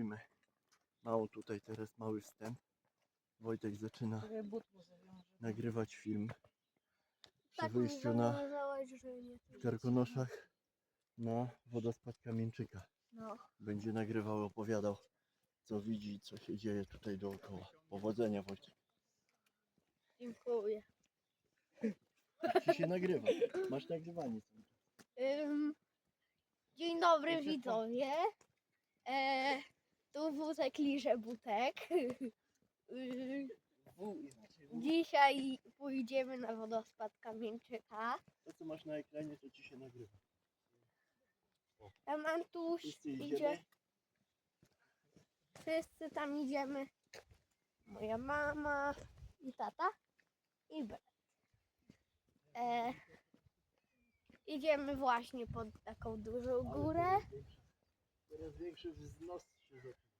zrobimy mało tutaj teraz mały wstęp. Wojtek zaczyna nagrywać film przy Tak wyjściu na Karkonoszach na wodospad Kamieńczyka. No. Będzie nagrywał, opowiadał co widzi, co się dzieje tutaj dookoła. Powodzenia Wojtek. Dziękuję. Ci się nagrywa. Masz nagrywanie. dzień dobry widzowie. E, tu wózek liże butek. W inaczej. W. Dzisiaj pójdziemy na wodospad Kamieńczyka. To co masz na ekranie to ci się nagrywa. Tam Antuś Wszyscy idzie. idziemy. Wszyscy tam idziemy. Moja mama i tata i brat. E, idziemy właśnie pod taką dużą górę. Coraz większy wznos się zaczyna.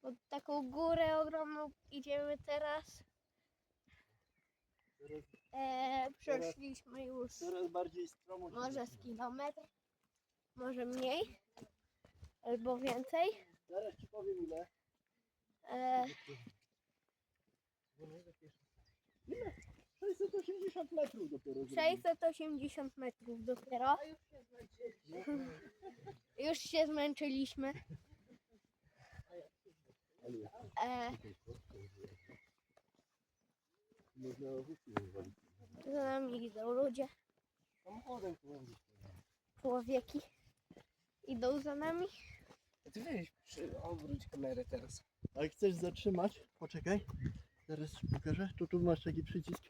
Pod taką górę ogromną idziemy teraz. Coraz, E, przeszliśmy już coraz bardziej stromo się może z zaczyna. kilometr, może mniej albo więcej. Zaraz ci powiem ile. E, Ile? 680 metrów dopiero. zrobili. 680 metrów dopiero. Już się zmęczyliśmy. Ale jest E. Można wywalić. za nami idą ludzie, Samochodem tu będzie. człowieki. Idą za nami. A Ty weź, przy, obróć kamerę teraz. A jak chcesz zatrzymać, poczekaj. Zaraz ci pokażę. Tu tu masz taki przycisk.